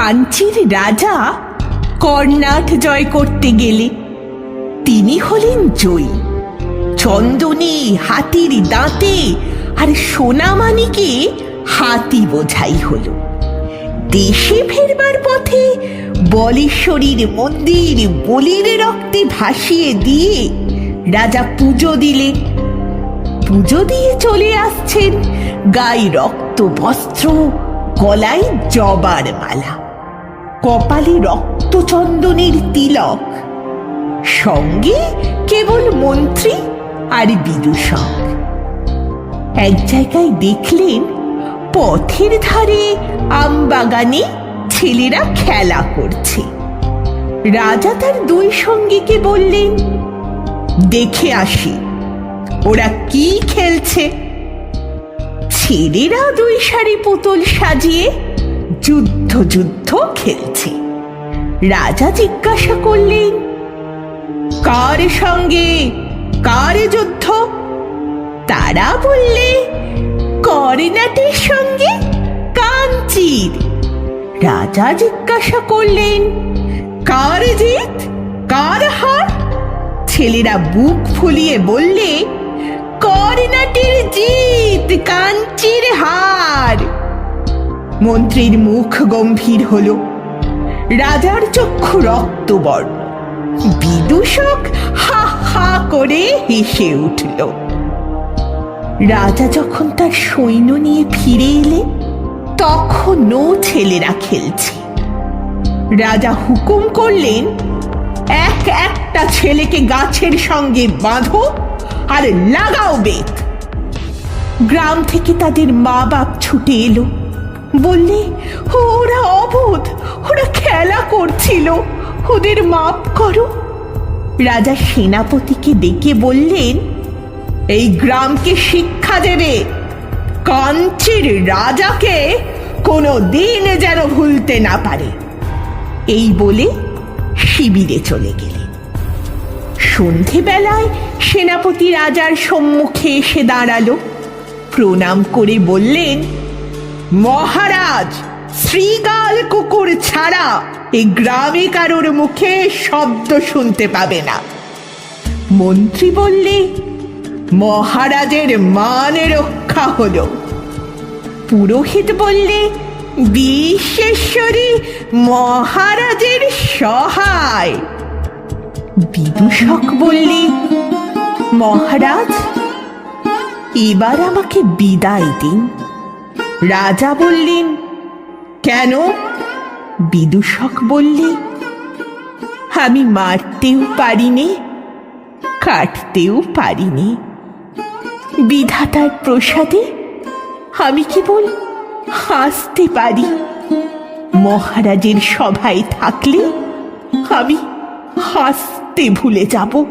কাঞ্চির রাজা কর্ণাট জয় করতে গেলে তিনি হলেন জয়ী। চন্দনে হাতির দাঁতে আর সোনামানিকে হাতি বোঝাই হল। দেশে ফেরবার পথে বলেশ্বরীর মন্দির বলির রক্তে ভাসিয়ে দিয়ে রাজা পুজো দিলেন পুজো দিয়ে চলে আসছেন গায়ে রক্ত, বস্ত্র, গলায় জবার মালা। কপালে রক্তচন্দনের তিলক। সঙ্গে কেবল মন্ত্রী আর বিদূষক। এক জায়গায় দেখলেন, পথের ধারে আম বাগানে ছেলেরা খেলা করছে। রাজা তার দুই সঙ্গীকে বললেন, দেখে আসি, ওরা কি খেলছে? ছেলেরা দুই সারি পুতুল সাজিয়ে যুদ্ধ যুদ্ধ খেলছে। রাজা জিজ্ঞাসা করলেন, কার সঙ্গে? কার যুদ্ধ? তারা বললে, কর্ণাটের সঙ্গে কাঞ্চির। রাজা জিজ্ঞাসা করলেন, কার জিত? কার হার? ছেলেরা বুক ফুলিয়ে বললে, কর্ণাটের জিত, কাঞ্চির হার। মন্ত্রীর মুখ গম্ভীর হল। রাজার চক্ষু রক্তবর্ণ। বিদূষক হা হা করে হেসে উঠল। রাজা যখন তার সৈন্য নিয়ে ফিরে এলেন তখনও ছেলেরা খেলছে। রাজা হুকুম করলেন, এক একটা ছেলেকে গাছের সঙ্গে বাঁধো আর লাগাও বেত। গ্রাম থেকে তাদের মা বাপ ছুটে এলো। বললে, ওরা অবোধ, ওরা খেলা করছিল। ওদের মাপ করো। রাজা সেনাপতিকে ডেকে বললেন, এই গ্রামকে শিক্ষা দেবে। কাঞ্চির রাজাকে কোনো দিন যেন ভুলতে না পারে। এই বলে শিবিরে চলে গেলেন। সন্ধেবেলায় সেনাপতি রাজার সম্মুখে এসে দাঁড়াল। প্রণাম করে বললেন মহারাজ, শ্রীগাল কুকুর ছাড়া এই গ্রামে কারোর মুখে শব্দ শুনতে পাবে না। মন্ত্রী বললে, মহারাজের মান রক্ষা হলো। পুরোহিত বললে, বিশ্বেশ্বরী, মহারাজের সহায়। বিদূষক বললে, মহারাজ, এবার আমাকে বিদায় দিন। রাজা বললেন, কেন? বিদূষক বললে, আমি মারতেও পারিনি, কাটতেও পারিনি। বিধাতার প্রসাদে আমি কেবল হাসতে পারি। মহারাজের সভায় থাকলে আমি হাসতে ভুলে যাব।